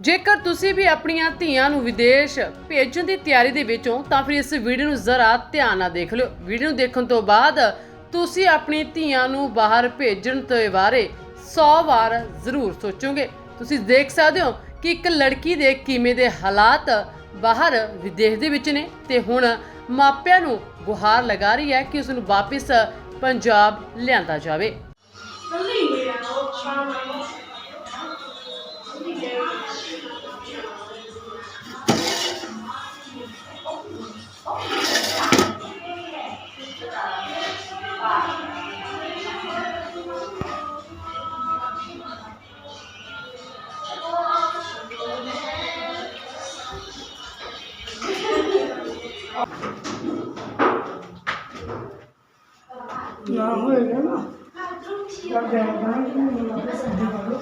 ਜੇਕਰ ਤੁਸੀਂ ਵੀ ਆਪਣੀਆਂ ਧੀਆਂ ਨੂੰ ਵਿਦੇਸ਼ ਭੇਜਣ ਦੀ ਤਿਆਰੀ ਦੇ ਵਿੱਚ ਹੋ ਤਾਂ ਫਿਰ ਇਸ ਵੀਡੀਓ ਨੂੰ ਜ਼ਰਾ ਧਿਆਨ ਨਾਲ ਦੇਖ ਲਿਓ। ਵੀਡੀਓ ਨੂੰ ਦੇਖਣ ਤੋਂ ਬਾਅਦ ਤੁਸੀਂ ਆਪਣੀ ਧੀਆਂ ਨੂੰ ਬਾਹਰ ਭੇਜਣ ਤੋਂ ਬਾਰੇ 100 ਵਾਰ ਜ਼ਰੂਰ ਸੋਚੋਗੇ। ਤੁਸੀਂ ਦੇਖ ਸਕਦੇ ਹੋ ਕਿ ਇੱਕ ਲੜਕੀ ਦੇ ਕਿਵੇਂ ਦੇ ਹਾਲਾਤ ਬਾਹਰ ਵਿਦੇਸ਼ ਦੇ ਵਿੱਚ ਨੇ ਤੇ ਹੁਣ ਮਾਪਿਆਂ ਨੂੰ ਗੁਹਾਰ ਲਗਾ ਰਹੀ ਹੈ ਕਿ ਉਸ ਨੂੰ ਵਾਪਸ ਪੰਜਾਬ ਲਿਆਂਦਾ ਜਾਵੇ। ਨਾ ਹੋਏਗਾ ਨਾ ਕਰ ਜਾਏਗਾ ਨਾ ਵਾਪਸ ਅੱਗੇ ਕਰੋ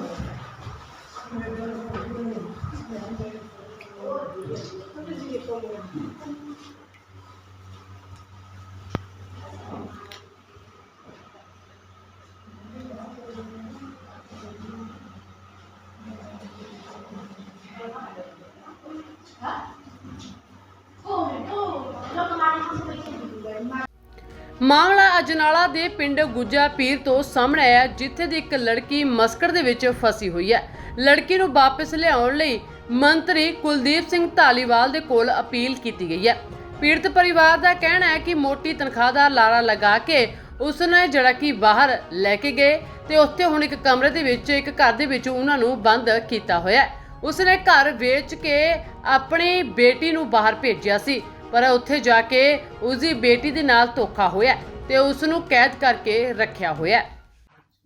ਮਾਮਲਾ ਅਜਨਾਲਾ ਦੇ ਪਿੰਡ ਗੁੱਜਾ ਪੀਰ ਤੋਂ ਸਾਹਮਣੇ ਆਇਆ, ਜਿੱਥੇ ਦੀ ਇੱਕ ਲੜਕੀ ਮਸਕਟ ਦੇ ਵਿੱਚ ਫਸੀ ਹੋਈ ਹੈ। ਲੜਕੀ ਨੂੰ ਵਾਪਸ ਲਿਆਉਣ ਲਈ ਮੰਤਰੀ ਕੁਲਦੀਪ ਸਿੰਘ ਧਾਲੀਵਾਲ ਦੇ ਕੋਲ ਅਪੀਲ ਕੀਤੀ ਗਈ ਹੈ। ਪੀੜਤ ਪਰਿਵਾਰ ਦਾ ਕਹਿਣਾ ਹੈ ਕਿ ਮੋਟੀ ਤਨਖਾਹ ਦਾ ਲਾਰਾ ਲਗਾ ਕੇ ਉਸ ਨੇ ਜਿਹੜਾ ਕਿ ਬਾਹਰ ਲੈ ਕੇ ਗਏ ਤੇ ਉੱਥੇ ਹੁਣ ਇੱਕ ਕਮਰੇ ਦੇ ਵਿੱਚ, ਇੱਕ ਘਰ ਦੇ ਵਿੱਚ ਉਹਨਾਂ ਨੂੰ ਬੰਦ ਕੀਤਾ ਹੋਇਆ ਹੈ। ਉਸ ਨੇ ਘਰ ਵੇਚ ਕੇ ਆਪਣੀ ਬੇਟੀ ਨੂੰ ਬਾਹਰ ਭੇਜਿਆ ਸੀ। ਪਰ ਉੱਥੇ ਜਾ ਕੇ ਉਸ ਦੀ ਬੇਟੀ ਦੇ ਨਾਲ ਧੋਖਾ ਹੋਇਆ ਤੇ ਉਸ ਨੂੰ ਕੈਦ ਕਰਕੇ ਰੱਖਿਆ ਹੋਇਆ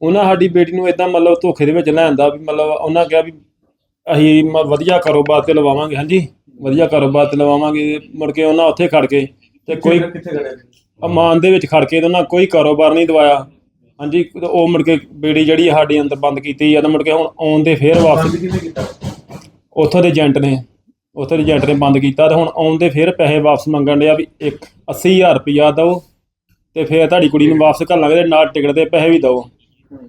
ਉਹਨਾਂ ਸਾਡੀ ਬੇਟੀ ਨੂੰ ਇਦਾਂ ਮਤਲਬ ਧੋਖੇ ਦੇ ਵਿੱਚ ਲੈਂਦਾ ਵੀ ਮਤਲਬ ਉਹਨਾਂ ਕਿਹਾ ਵੀ ਅਸੀਂ ਮ- ਵਧੀਆ ਕਾਰੋਬਾਰ ਤੇ ਲਵਾਵਾਂਗੇ ਹਾਂਜੀ? ਵਧੀਆ ਕਾਰੋਬਾਰ ਤੇ ਲਵਾਵਾਂਗੇ। ਮੁੜ ਕੇ ਉਹਨਾਂ ਉੱਥੇ ਖੜ ਕੇ ਤੇ ਕੋਈ ਕਿੱਥੇ ਅਮਾਨ ਦੇ ਵਿੱਚ ਖੜ ਕੇ ਤੇ ਉਹਨਾਂ ਕੋਈ ਕਾਰੋਬਾਰ ਨਹੀਂ ਦਵਾਇਆ। ਹਾਂਜੀ ਤੇ ਉਹ ਮੁੜ ਕੇ ਬੇੜੀ ਜਿਹੜੀ ਆ ਸਾਡੀ ਅੰਦਰ ਬੰਦ ਕੀਤੀ ਆ ਤੇ ਮੁੜ ਕੇ ਹੁਣ ਆਉਣ ਦੇ ਫੇਰ ਵਾਪਸ ਬੰਦ ਕਿਹਨੇ ਕੀਤਾ? ਉੱਥੋਂ ਦੇ ਏਜੰਟ ਨੇ। ਉੱਥੋਂ ਦੇ ਏਜੰਟ ਨੇ ਬੰਦ ਕੀਤਾ ਤੇ ਹੁਣ ਆਉਣ ਦੇ ਫੇਰ ਪੈਸੇ ਵਾਪਸ ਮੰਗਣ ਡਿਆ ਵੀ ਇੱਕ 80000 ਰੁਪਇਆ ਦਿਓ ਤੇ ਫੇਰ ਤੁਹਾਡੀ ਕੁੜੀ ਨੂੰ ਵਾਪਸ ਘੱਲਾਂਗੇ ਤੇ ਨਾਲ ਟਿਕਟ ਦੇ ਪੈਸੇ ਵੀ ਦਿਓ।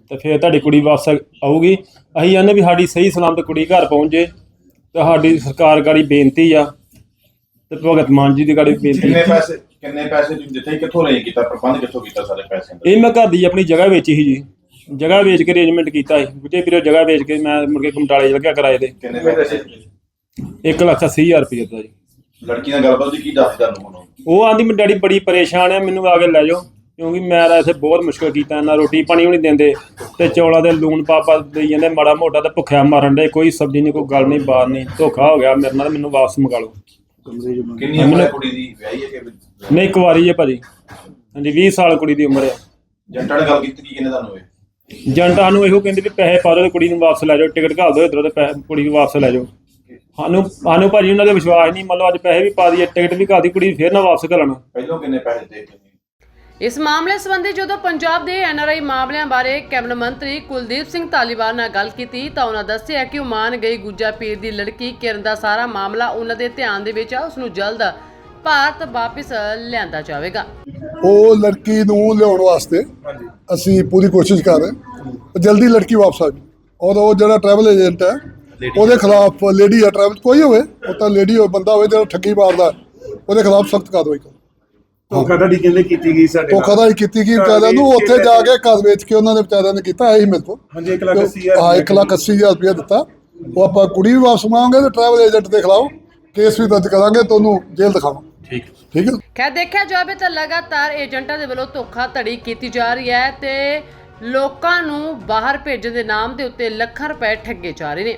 ਤੇ ਫੇਰ ਤੁਹਾਡੀ ਕੁੜੀ ਵਾਪਸ ਆਊਗੀ। ਅਸੀਂ ਕਹਿੰਦੇ ਵੀ ਸਾਡੀ ਸਹੀ ਸਲਾਮਤ ਕੁੜੀ ਘਰ ਪਹੁੰਚ ਜੇ ਤੇ ਸਾਡੀ ਸਰਕਾਰ ਗਾੜੀ ਬੇਨਤੀ ਆ ਤੇ ਭਗਤ ਮਾਨ ਜੀ ਦੀ ਗਾੜੀ ਬੇਨਤੀ ਕਿੰਨੇ ਪੈਸੇ ਕਿੰਨੇ ਪੈਸੇ ਤੁਸੀਂ ਦਿੱਤੇ ਕਿੱਥੋਂ ਰਹੇ ਕੀਤਾ ਪ੍ਰਬੰਧ ਕਿੱਥੋਂ ਕੀਤਾ ਸਾਰੇ ਪੈਸੇ ਦਾ? ਇਹ ਮੈਂ ਘਰ ਦੀ ਆਪਣੀ ਜਗ੍ਹਾ ਵੇਚੀ ਸੀ ਜੀ। ਜਗ੍ਹਾ ਵੇਚ ਕੇ ਅਰੇਂਜਮੈਂਟ ਕੀਤਾ ਸੀ। ਗੁੱਜੇ ਵੀਰੋ ਜਗ੍ਹਾ ਵੇਚ ਕੇ ਮੈਂ ਮੁੜ ਕੇ ਕਮਟਾਲੇ ਕਿਰਾਏ ਤੇ। ਕਿੰਨੇ ਪੈਸੇ 1 ਲੱਖ 80 ਹਜ਼ਾਰ ਰੁਪਏ ਦਾ ਜੀ। ਲੜਕੀ ਨਾਲ ਗੱਲਬਾਤ ਦੀ ਕੀ ਦੱਸ ਤੁਹਾਨੂੰ ਹੁਣ ਉਹ? ਆਂਦੀ ਮੈਂ ਡੈਡੀ ਬੜੀ ਪਰੇਸ਼ਾਨ ਆ ਮੈਨੂੰ ਆ ਕੇ ਲੈ ਜਾਓ। ਕਿਉਂਕਿ ਮੈਂ ਤਾਂ ਇੱਥੇ ਬਹੁਤ ਮੁਸ਼ਕਲ ਕੀਤਾ ਨਾ ਰੋਟੀ ਪਾਣੀ ਵੀ ਨਹੀਂ ਦਿੰਦੇ ਤੇ ਚੌਲਾਂ ਦੇ ਲੂਣ ਪਾਪਾ ਦੇਈ ਜਾਂਦੇ ਮਾੜਾ ਮੋਟਾ ਤੇ ਭੁੱਖਿਆ ਮਾਰਨ ਦੇ ਕੋਈ ਸਬਜ਼ੀ ਨਹੀਂ ਕੋਈ ਗੱਲ ਨਹੀਂ ਬਾਤ ਨਹੀਂ ਧੋਖਾ ਹੋ ਗਿਆ ਮੇਰੇ ਨਾਲ ਮੈਨੂੰ ਵਾਪਸ ਮੰਗਾ ਲਓ। ਕਿੰਨੀ ਉਮਰ ਹੈ ਕੁੜੀ ਦੀ ਵਿਆਹੀ ਹੈ ਕਿ ਨਹੀਂ ਇੱਕ ਵਾਰੀ ਹੈ ਭਾਜੀ। ਹਾਂਜੀ 20 ਸਾਲ ਕੁੜੀ ਦੀ ਉਮਰ ਹੈ ਜੰਟਾਂ ਨੇ ਗੱਲ ਕੀਤੀ ਕੀ ਕਿੰਨੇ ਤੁਹਾਨੂੰ ਹੋਏ ਜੰਟਾਂ ਨੂੰ ਇਹੋ ਕਹਿੰਦੇ ਵੀ ਪੈਸੇ ਪਾ ਦਿਓ ਕੁੜੀ ਨੂੰ ਵਾਪਸ ਲੈ ਜਾਓ ਟਿਕਟ ਘੱਲ ਦਿਓ ਇਧਰੋਂ ਤੇ ਪੈਸੇ ਕੁੜੀ ਨੂੰ ਵਾਪਸ ਲੈ ਜਾਓ। ਸਾਨੂੰ ਸਾਨੂੰ ਭਾਜੀ ਉਹਨਾਂ ਦੇ ਵਿਸ਼ਵਾਸ ਨਹੀਂ ਮਤਲਬ ਅੱਜ ਪੈਸੇ ਵੀ ਪਾ ਦਈਏ ਟਿਕਟ ਵੀ ਘੱਲ ਦੀ ਕੁੜੀ ਫੇਰ ਨਾ ਵਾਪਸ ਘੱਲਣ ਪਹਿਲੋਂ ਕਿੰਨੇ ਪੈਸੇ ਦੇ ਦਿੱਤੇ? ਇਸ ਮਾਮਲੇ ਸੰਬੰਧੀ ਜਦੋਂ ਪੰਜਾਬ ਦੇ ਐਨਆਰਆਈ ਮਾਮਲਿਆਂ ਬਾਰੇ ਕੈਬਨਿਟ ਮੰਤਰੀ ਕੁਲਦੀਪ ਸਿੰਘ ਧਾਲੀਵਾਲ ਨਾਲ ਗੱਲ ਕੀਤੀ ਤਾਂ ਉਹਨਾਂ ਦੱਸਿਆ ਕਿ ਉਹ ਮਾਨ ਗਈ ਗੁੱਜਾ ਪੀਰ ਦੀ ਲੜਕੀ ਕਿਰਨ ਦਾ ਸਾਰਾ ਮਾਮਲਾ ਉਹਨਾਂ ਦੇ ਧਿਆਨ ਦੇ ਵਿੱਚ ਆ ਉਸ ਨੂੰ ਜਲਦ ਭਾਰਤ ਵਾਪਸ ਲਿਆਂਦਾ ਜਾਵੇਗਾ। ਉਹ ਲੜਕੀ ਨੂੰ ਲਿਆਉਣ ਵਾਸਤੇ ਅਸੀਂ ਪੂਰੀ ਕੋਸ਼ਿਸ਼ ਕਰ ਰਹੇ ਹਾਂ। ਜਲਦੀ ਲੜਕੀ ਵਾਪਸ ਆ ਜਾਵੇ ਔਰ ਉਹ ਜਿਹੜਾ ਟਰੈਵਲ ਏਜੰਟ ਹੈ ਉਹਦੇ ਖਿਲਾਫ ਲੇਡੀ ਆ ਟਰੈਵਲ ਕੋਈ ਹੋਵੇ ਉਹ ਤਾਂ ਲੇਡੀ ਹੋਵੇ ਬੰਦਾ ਹੋਵੇ ਜਿਹੜਾ ਠੱਗੀ ਮਾਰਦਾ ਉਹਦੇ ਖਿਲਾਫ ਸਖਤ ਕਾਰਵਾਈ ਕਰੋ। ਧੋਖਾਧੜੀ ਕਹਿੰਦੇ ਕੀਤੀ ਗਈ ਸਾਡੇ। ਧੋਖਾਧੜੀ ਕੀਤੀ ਗਈ ਵਿਚਾਰਿਆਂ ਨੂੰ ਉੱਥੇ ਜਾ ਕੇ ਘਰ ਵੇਚ ਕੇ ਉਹਨਾਂ ਦੇ ਵਿਚਾਰਿਆਂ ਨੇ ਕੀਤਾ ਇਹੀ ਮੇਰੇ ਤੋਂ ਹਾਂਜੀ 1 ਲੱਖ 80 ਹਜ਼ਾਰ ਹਾਂ 1 ਲੱਖ 80 ਹਜ਼ਾਰ ਰੁਪਇਆ ਦਿੱਤਾ। ਉਹ ਆਪਾਂ ਕੁੜੀ ਵੀ ਵਾਪਸ ਮੰਗਾਂਗੇ ਤੇ ਟਰੈਵਲ ਏਜੰਟ ਦੇ ਖਿਲਾਫ ਕੇਸ ਵੀ ਦਰਜ ਕਰਾਂਗੇ ਤੁਹਾਨੂੰ ਜੇਲ੍ਹ ਦਿਖਾਵਾਂਗੇ। ਠੀਕ। ਠੀਕ ਹੈ? ਖੈਰ ਦੇਖਿਆ ਜਾਵੇ ਤਾਂ ਲਗਾਤਾਰ ਏਜੰਟਾਂ ਦੇ ਵੱਲੋਂ ਧੋਖਾਧੜੀ ਕੀਤੀ ਜਾ ਰਹੀ ਹੈ ਤੇ ਲੋਕਾਂ ਨੂੰ ਬਾਹਰ ਭੇਜਣ ਦੇ ਨਾਮ ਦੇ ਉੱਤੇ ਲੱਖਾਂ ਰੁਪਏ ਠੱਗੇ ਜਾ ਰਹੇ ਨੇ।